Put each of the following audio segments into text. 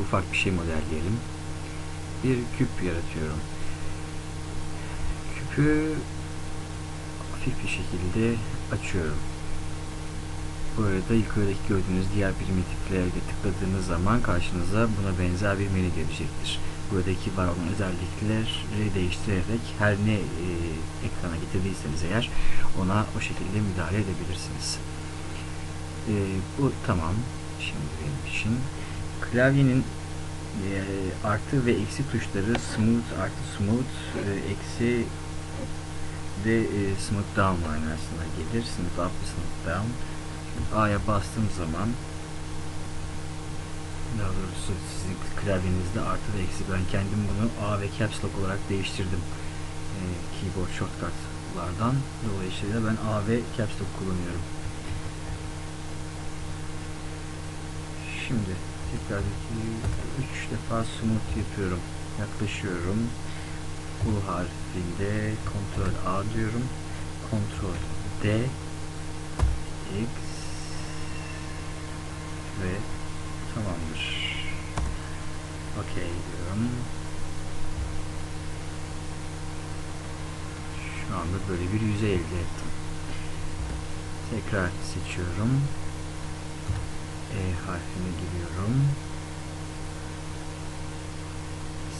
ufak bir şey modelleyelim. Bir küp yaratıyorum. Küpü hafif bir şekilde açıyorum. Bu arada yukarıdaki gördüğünüz diğer primitiflere de tıkladığınız zaman karşınıza buna benzer bir menü gelecektir. Buradaki var olan özellikleri değiştirerek her ne e, ekrana getirdiyseniz eğer ona o şekilde müdahale edebilirsiniz. E, bu tamam. Şimdi benim için klavyenin e, artı ve eksi tuşları smooth artı smooth e, eksi de e, smooth down manasına gelir. Smooth up ve smooth down. A'ya bastığım zaman daha doğrusu sizin klavyenizde artı ve eksi ben kendim bunu A ve caps lock olarak değiştirdim e, keyboard shortcutlardan dolayısıyla ben A ve caps lock kullanıyorum şimdi tekrar 3 defa smooth yapıyorum yaklaşıyorum U harfinde Ctrl A diyorum Ctrl D X ve tamamdır. Okey diyorum. Şu anda böyle bir yüzey elde ettim. Tekrar seçiyorum. E harfine giriyorum.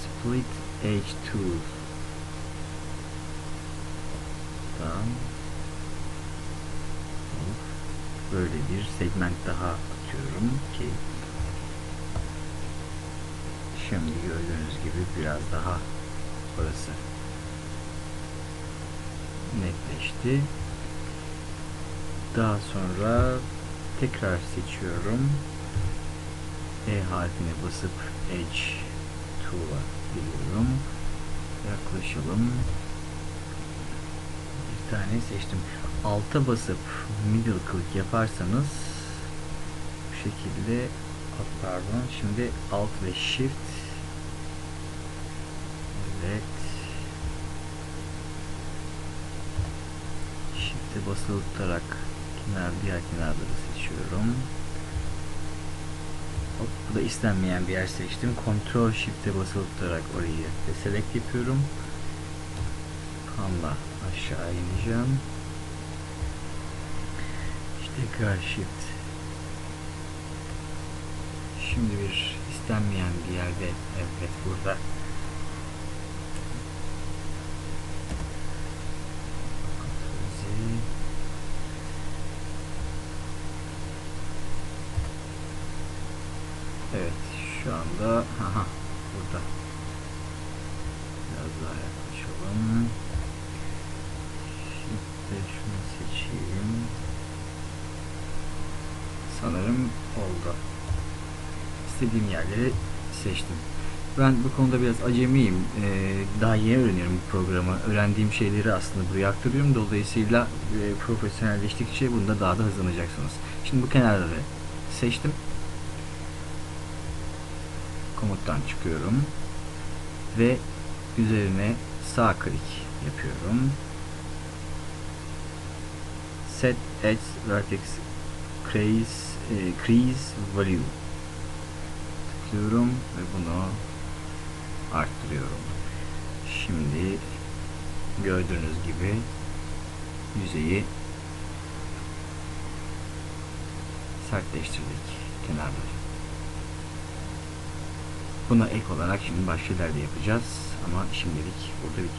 Split Edge Tool. Tamam. Böyle bir segment daha atıyorum ki şimdi gördüğünüz gibi biraz daha burası netleşti. Daha sonra tekrar seçiyorum. E harfine basıp Edge Tool'a giriyorum. Yaklaşalım. Bir tane seçtim. Alta basıp middle click yaparsanız bu şekilde Alt- pardon şimdi alt ve shift evet shift'e basılı tutarak kenar diğer kenarları seçiyorum. Hop, bu da istenmeyen bir yer seçtim. Ctrl shift'e basılı tutarak orayı select yapıyorum. Panla aşağı ineceğim. İşte tekrar shift. Şimdi bir istenmeyen bir yerde. Evet burada Evet şu anda aha, burada biraz daha yaklaşalım Şimdi şunu seçeyim sanırım oldu istediğim yerleri seçtim. Ben bu konuda biraz acemiyim. Ee, daha yeni öğreniyorum bu programı. Öğrendiğim şeyleri aslında buraya aktarıyorum. Dolayısıyla e, profesyonelleştikçe bunda daha da hızlanacaksınız. Şimdi bu kenarları seçtim. Komuttan çıkıyorum. Ve üzerine sağ klik yapıyorum. Set Edge Vertex Crease, e, Crease Value tıklıyorum ve bunu arttırıyorum. Şimdi gördüğünüz gibi yüzeyi sertleştirdik kenarları. Buna ek olarak şimdi başka şeyler de yapacağız ama şimdilik burada bitiriyorum.